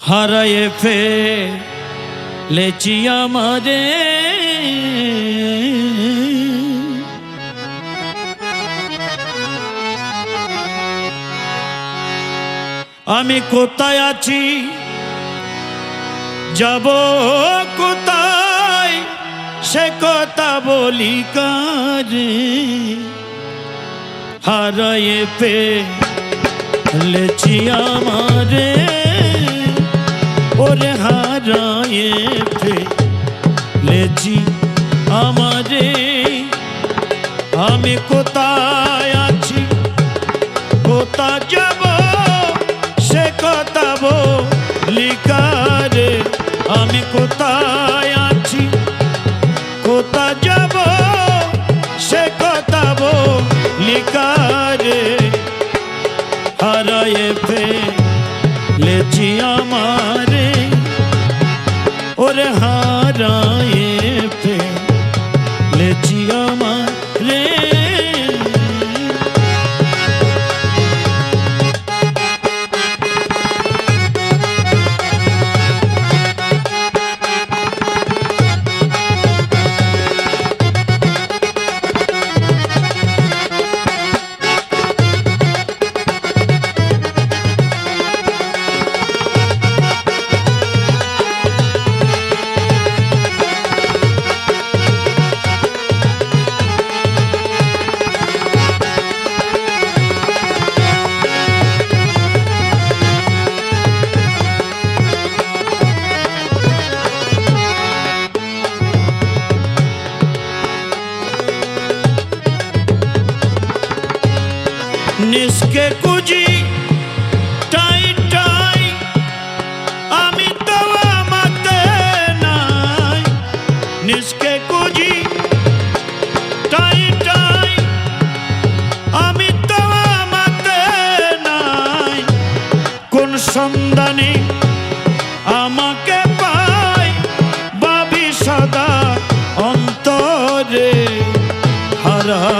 হারায়ে ফেলেছি আমারে। আমি কোথায় আছি? যাব কোথায়? সে কথা বলি কারে? হারায়ে পেলেছি আমারে। হারায়ে ফেলেছি আমারে। আমি কোথায় আছি? কোথা যাব? সে কথা বলিকারে আমি কোথায় আছি? কোথা যাব? সে কথা বলিকারে হারায়ে ফেলেছি আমারে। ওরে হারায়ে নিষ্কে কুজি টাই টাই, আমি তো আমাতে নাই। নিষ্কে কুজি টাই টাই, আমি তো আমাতে নাই। কোন সন্ধানে আমাকে পাই? বাবি সদা অন্তরে হারায়ে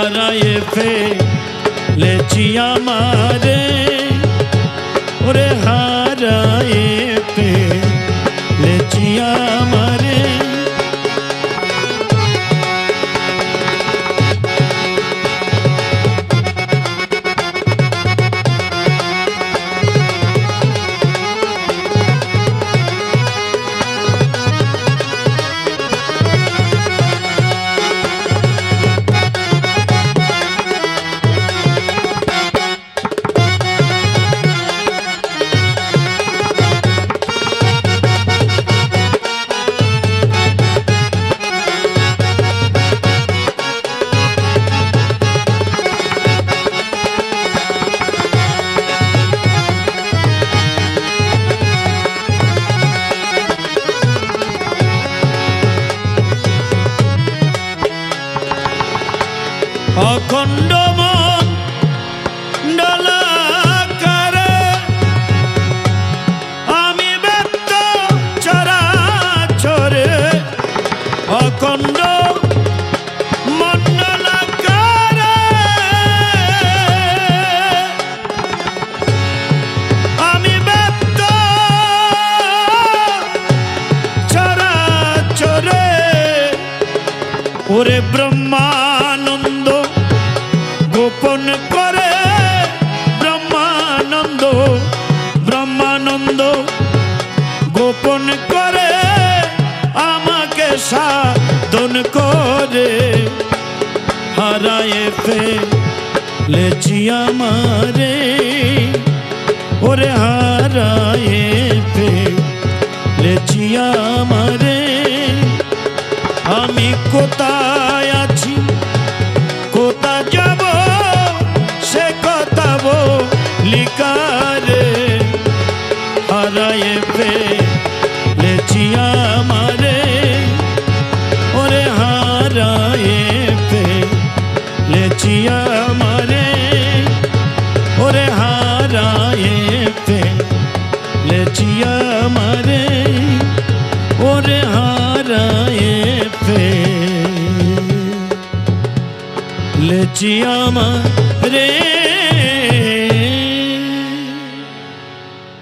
হারায়ে ফেলেছি আমারে। ওরে হারায়ে লেচি আমারে। ওরে ব্রহ্মানন্দ, গোপন করে ব্রহ্মানন্দ ব্রহ্মানন্দ, গোপন করে আমাকে সাধন করে। হারায়ে ফেলেছি আমারে, ওরে হারায়ে ফেলেছি আমারে। আমি কোথায় আছি? কোথা যাব? সে কথা লিকারে হারায়ে ফেলেছি আমারে। ওরে হারায়ে ফেলেছি আমারে। ওরে হারায়ে ফেলেছি আমারে। ওরে হারায়ে ফেলেছি আমারে